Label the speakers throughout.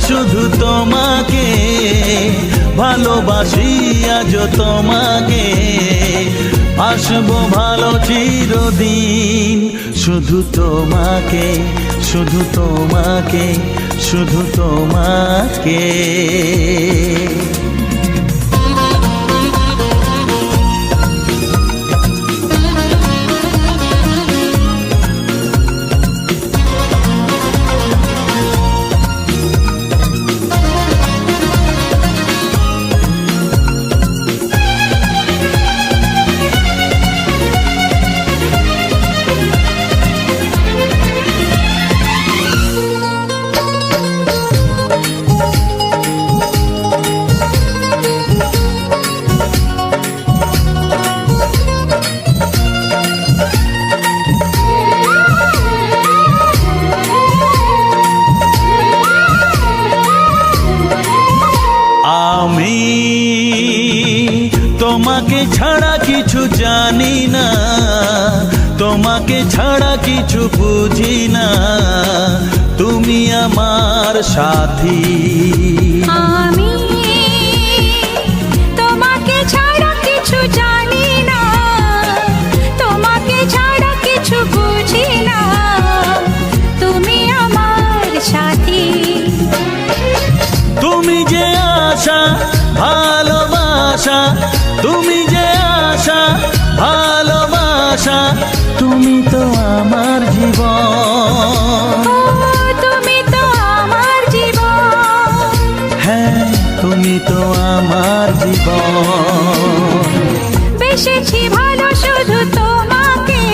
Speaker 1: শুধু তোমাকে
Speaker 2: ভালোবাসি আজ তোমাকে। আসব ভালো চিরদিন শুধু তোমাকে শুধু তোমাকে শুধু তোমাকে। তোমাকে ছাড়া কিছু জানি না, তোমাকে ছাড়া কিছু বুঝি না। তুমি আমার সাথী।
Speaker 1: আমি তোমাকে ছাড়া কিছু জানি
Speaker 2: তো আমার জীবন।
Speaker 1: বেসেছি ভালো শুধু তোমাকে।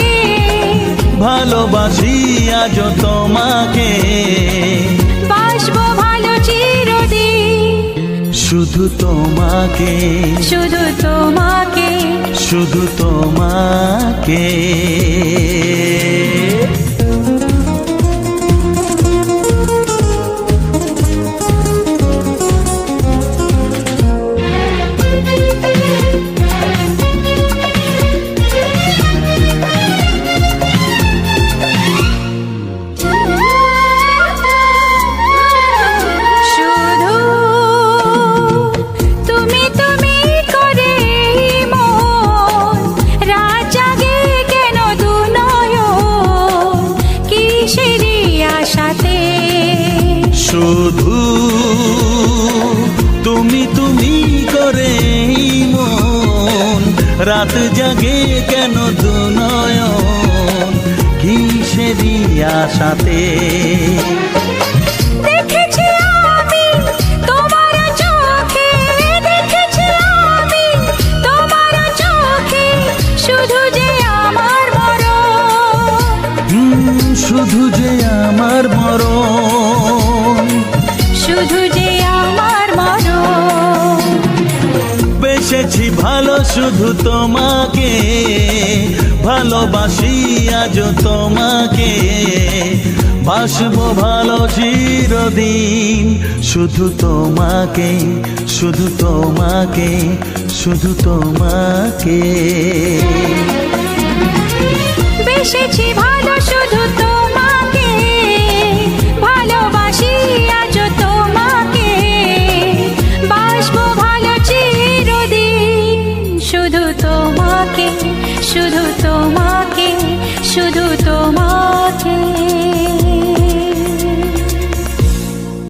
Speaker 2: ভালোবাসি আজ তোমাকে।
Speaker 1: বাসবো ভালো চিরদিন।
Speaker 2: শুধু তোমাকে।
Speaker 1: শুধু তোমাকে।
Speaker 2: শুধু তোমাকে।
Speaker 1: শুধু তুমি তুমি করে মন। রাত জাগে কেন
Speaker 2: দুনয়ন? কিসেরই আশাতে?
Speaker 1: শুধু তোমাকে ভালোবাসি,
Speaker 2: আজ তোমাকে বাসবো ভালো চিরদিন।
Speaker 1: শুধু
Speaker 2: তোমাকে শুধু তোমাকে শুধু তোমাকে। বেসেছি ভালো শুধু শুধু তোমাকে শুধু তোমাকে শুধু তোমাকে।